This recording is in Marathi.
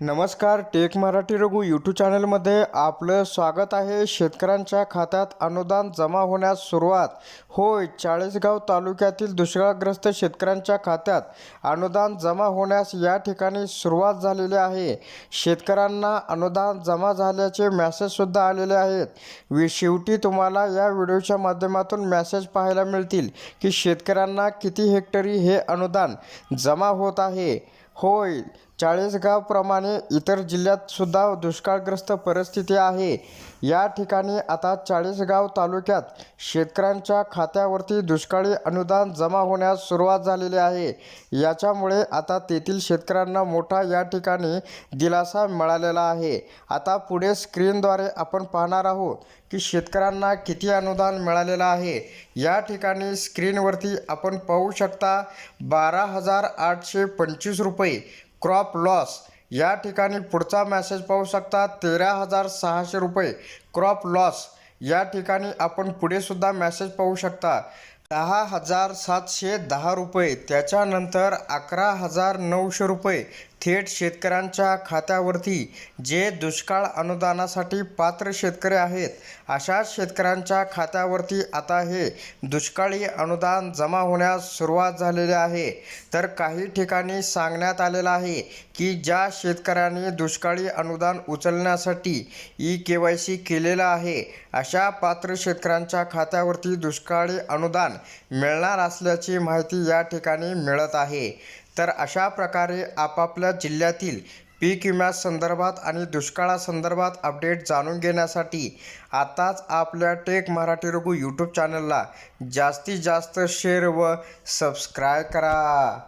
नमस्कार टेक मराठी रघु यूट्यूब चॅनलमध्ये आपलं स्वागत आहे. शेतकऱ्यांच्या खात्यात अनुदान जमा होण्यास सुरुवात. होय चाळीसगाव तालुक्यातील दुष्काळग्रस्त शेतकऱ्यांच्या खात्यात अनुदान जमा होण्यास या ठिकाणी सुरुवात झालेली आहे. शेतकऱ्यांना अनुदान जमा झाल्याचे मॅसेजसुद्धा आलेले आहेत. वि शेवटी तुम्हाला या व्हिडिओच्या माध्यमातून मॅसेज पाहायला मिळतील की शेतकऱ्यांना किती हेक्टरी हे अनुदान जमा होत आहे. होय. चाळीसगावप्रमाणे इतर जिल्ह्यात सुद्धा दुष्काळग्रस्त परिस्थिती आहे. या ठिकाणी आता चाळीसगाव तालुक्यात शेतकऱ्यांच्या खात्यावरती दुष्काळी अनुदान जमा होण्यास सुरुवात झालेली आहे. याच्यामुळे आता तेथील शेतकऱ्यांना मोठा या ठिकाणी दिलासा मिळालेला आहे. आता पुढे स्क्रीनद्वारे आपण पाहणार आहोत की शेतकऱ्यांना किती अनुदान मिळालेलं आहे. या ठिकाणी स्क्रीनवरती आपण पाहू शकता बारा हजार आठशे पंचवीस रुपये क्रॉप लॉस या ठिकाणी पुढचा मॅसेज पाहू शकता तेरा हजार सहाशे रुपये क्रॉप लॉस या ठिकाणी आपण पुढे सुद्धा पाहू शकता दहा हजार सातशे दहा रुपये. त्याच्यानंतर अकरा हजार नऊशे रुपये थेट शेतकऱ्यांच्या खात्यावरती जे दुष्काळ अनुदानासाठी पात्र शेतकरी आहेत अशा शेतकऱ्यांच्या खात्यावरती आता हे दुष्काळी अनुदान जमा होण्यास सुरुवात झालेली आहे. तर काही ठिकाणी सांगण्यात आलेलं आहे की ज्या शेतकऱ्यांनी दुष्काळी अनुदान उचलण्यासाठी ई के वाय सी केलेलं आहे अशा पात्र शेतकऱ्यांच्या खात्यावरती दुष्काळी अनुदान मिळणार असल्याची माहिती या ठिकाणी मिळत आहे. तर अशा प्रकारे आपापल्या जिल्ह्यातील पीक विम्यासंदर्भात आणि दुष्काळासंदर्भात अपडेट जाणून घेण्यासाठी आताच आपल्या टेक मराठी रघु यूट्यूब चॅनलला जास्तीत जास्त शेअर व सबस्क्राईब करा.